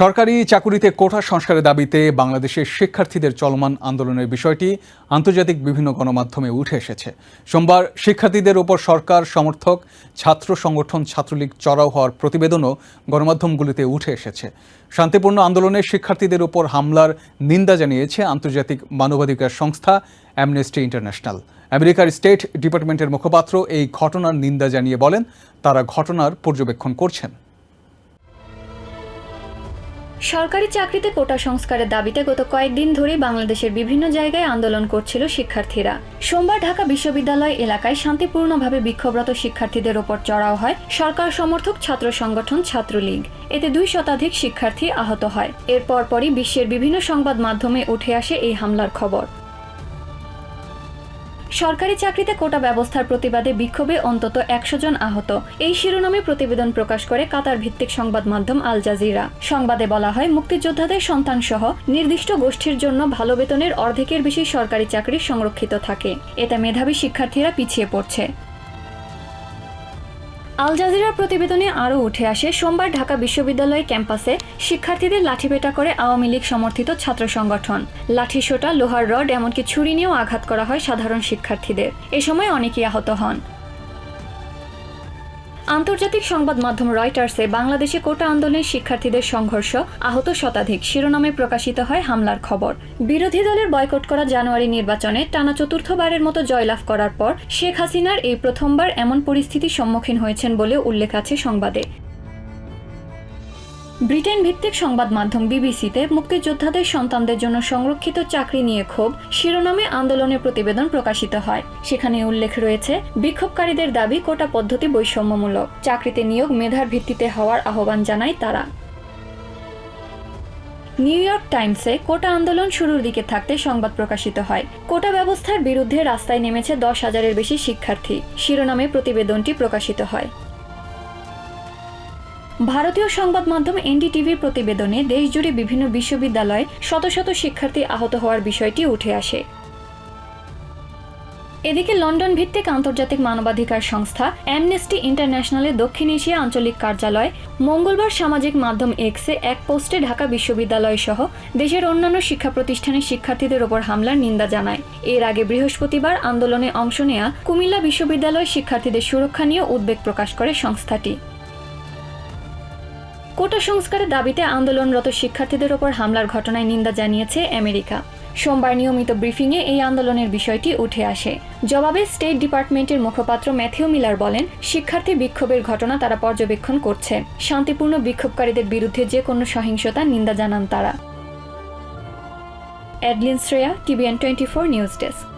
সরকারি চাকুরিতে কোটা সংস্কারের দাবিতে বাংলাদেশের শিক্ষার্থীদের চলমান আন্দোলনের বিষয়টি আন্তর্জাতিক বিভিন্ন গণমাধ্যমে উঠে এসেছে। সোমবার শিক্ষার্থীদের ওপর সরকার, সমর্থক, ছাত্র সংগঠন, ছাত্রলীগ চড়াও হওয়ার প্রতিবেদনও গণমাধ্যমগুলিতে উঠে এসেছে। শান্তিপূর্ণ আন্দোলনে শিক্ষার্থীদের ওপর হামলার নিন্দা জানিয়েছে আন্তর্জাতিক মানবাধিকার সংস্থা অ্যামনেস্টি ইন্টারন্যাশনাল। আমেরিকার স্টেট ডিপার্টমেন্টের মুখপাত্র এই ঘটনার নিন্দা জানিয়ে বলেন, তারা ঘটনার পর্যবেক্ষণ করছেন। সরকারি চাকরিতে কোটা সংস্কারের দাবিতে গত কয়েকদিন ধরে বাংলাদেশের বিভিন্ন জায়গায় আন্দোলন করছিল শিক্ষার্থীরা। সোমবার ঢাকা বিশ্ববিদ্যালয় এলাকায় শান্তিপূর্ণভাবে বিক্ষোভরত শিক্ষার্থীদের ওপর চড়াও হয় সরকার সমর্থক ছাত্র সংগঠন ছাত্রলীগ। এতে দুই শতাধিক শিক্ষার্থী আহত হয়। এর পরপরই বিশ্বের বিভিন্ন সংবাদ মাধ্যমে উঠে আসে এই হামলার খবর। সরকারি চাকরিতে কোটা ব্যবস্থার প্রতিবাদে বিক্ষোভে অন্তত একশো জন আহত। এই শিরোনামে প্রতিবেদন প্রকাশ করে কাতার ভিত্তিক সংবাদ মাধ্যম আল জাজিরা। সংবাদে বলা হয়, মুক্তিযোদ্ধাদের সন্তান সহ নির্দিষ্ট গোষ্ঠীর জন্য ভালো বেতনের অর্ধেকের বেশি সরকারি চাকরি সংরক্ষিত থাকে। এতে মেধাবী শিক্ষার্থীরা পিছিয়ে পড়ছে। আল জাজিরার প্রতিবেদনে আরও উঠে আসে, সোমবার ঢাকা বিশ্ববিদ্যালয় ক্যাম্পাসে শিক্ষার্থীদের লাঠিপেটা করে আওয়ামী লীগ সমর্থিত ছাত্র সংগঠন। লাঠিসোঁটা লোহার রড, এমনকি ছুরি নিয়েও আঘাত করা হয় সাধারণ শিক্ষার্থীদের। এ সময় অনেকেই আহত হন। আন্তর্জাতিক সংবাদ মাধ্যম রয়টার্সে বাংলাদেশে কোটা আন্দোলনের শিক্ষার্থীদের সংঘর্ষ, আহত শতাধিক, শিরোনামে প্রকাশিত হয় হামলার খবর। বিরোধী দলের বয়কট করা জানুয়ারি নির্বাচনে টানা চতুর্থবারের মতো জয়লাভ করার পর শেখ হাসিনার এই প্রথমবার এমন পরিস্থিতির সম্মুখীন হয়েছেন বলে উল্লেখ আছে সংবাদে। ব্রিটেন ভিত্তিক সংবাদ মাধ্যম বিবিসিতে মুক্তিযোদ্ধাদের সন্তানদের জন্য সংরক্ষিত চাকরি নিয়ে ক্ষোভ, শিরোনামে আন্দোলনের প্রতিবেদন প্রকাশিত হয়। সেখানে উল্লেখ রয়েছে, বিক্ষোভকারীদের দাবি কোটা পদ্ধতি বৈষম্যমূলক, চাকরিতে নিয়োগ মেধার ভিত্তিতে হওয়ার আহ্বান জানায় তারা। নিউ ইয়র্ক টাইমসে কোটা আন্দোলন শুরুর দিকে থাকতে সংবাদ প্রকাশিত হয়। কোটা ব্যবস্থার বিরুদ্ধে রাস্তায় নেমেছে দশ হাজারের বেশি শিক্ষার্থী। শিরোনামে প্রতিবেদনটি প্রকাশিত হয়। ভারতীয় সংবাদ মাধ্যম এনডিটিভির প্রতিবেদনে দেশজুড়ে বিভিন্ন বিশ্ববিদ্যালয়ে শত শত শিক্ষার্থী আহত হওয়ার বিষয়টি উঠে আসে। এদিকে লন্ডন ভিত্তিক আন্তর্জাতিক মানবাধিকার সংস্থা অ্যামনেস্টি ইন্টারন্যাশনালের দক্ষিণ এশিয়া আঞ্চলিক কার্যালয় মঙ্গলবার সামাজিক মাধ্যম এক্সে এক পোস্টে ঢাকা বিশ্ববিদ্যালয় সহ দেশের অন্যান্য শিক্ষা প্রতিষ্ঠানের শিক্ষার্থীদের ওপর হামলার নিন্দা জানায়। এর আগে বৃহস্পতিবার আন্দোলনে অংশ নেয়া কুমিল্লা বিশ্ববিদ্যালয় শিক্ষার্থীদের সুরক্ষা নিয়ে উদ্বেগ প্রকাশ করে সংস্থাটি। কোটা সংস্কারের দাবিতে আন্দোলনরত শিক্ষার্থীদের ওপর হামলার ঘটনায় নিন্দা জানিয়েছে আমেরিকা। সোমবার নিয়মিত ব্রিফিংয়ে এই আন্দোলনের বিষয়টি উঠে আসে। জবাবে স্টেট ডিপার্টমেন্টের মুখপাত্র ম্যাথিউ মিলার বলেন, শিক্ষার্থী বিক্ষোভের ঘটনা তারা পর্যবেক্ষণ করছে। শান্তিপূর্ণ বিক্ষোভকারীদের বিরুদ্ধে যে কোনো সহিংসতার নিন্দা জানান তারা। Adeline Shreya, TVN twenty four news desk.